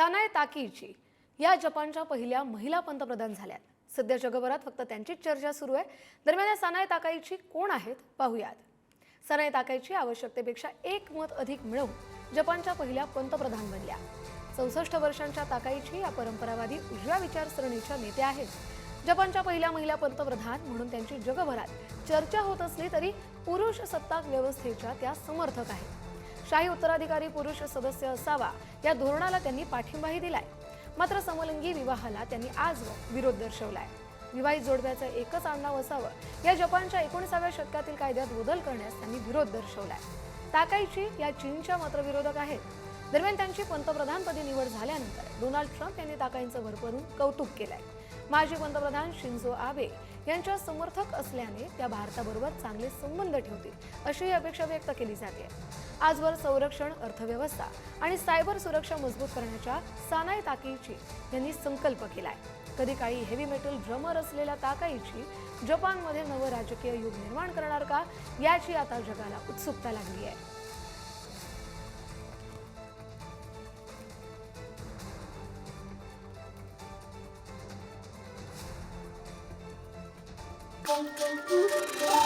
सानाय ताकीची या जपानच्या पहिल्या महिला पंतप्रधान झाल्यात. सध्या जगभरात फक्त त्यांचीच चर्चा सुरू आहे. दरम्यान या सानाय ताकाईची कोण आहेत पाहूयात. सनाई ताकाईची आवश्यकतेपेक्षा एक मत अधिक मिळवून जपानच्या पहिल्या पंतप्रधान बनल्या. चौसष्ट वर्षांच्या ताकाईची या परंपरावादी उजव्या विचारसरणीच्या नेत्या आहेत. जपानच्या पहिल्या महिला पंतप्रधान म्हणून त्यांची जगभरात चर्चा होत असली तरी पुरुष सत्ताक व्यवस्थेच्या त्या समर्थक आहेत. शाही उत्तराधिकारी पुरुष सदस्य असावा या धोरणाला त्यांनी पाठिंबाही दिलाय. मात्र समलिंगी विवाहाला त्यांनी आजवर विरोध दर्शवलाय. विवाहित जोडप्याचं एकच आडनाव असावं या जपानच्या एकोणीसाव्या शतकातील कायद्यात बदल करण्यास त्यांनी विरोध दर्शवलाय. ताकाईची या चीनच्या मात्र विरोधक आहेत. दरम्यान त्यांची पंतप्रधानपदी निवड झाल्यानंतर डोनाल्ड ट्रम्प यांनी ताकाईंचं भरभरून कौतुक केलंय. माजी पंतप्रधान शिंझो आबे यांच्या समर्थक असल्याने त्या भारताबरोबर चांगले संबंध ठेवतील अशी अपेक्षा व्यक्त केली जाते. आजवर संरक्षण अर्थव्यवस्था आणि सायबर सुरक्षा मजबूत करण्याच्या सानाय ताकीची यांनी संकल्प केलाय कधी काळी हेवी मेटल ड्रमर असलेल्या ताकाईची जपानमध्ये नवं राजकीय युग निर्माण करणार का याची आता जगाला उत्सुकता लागली आहे Thank you.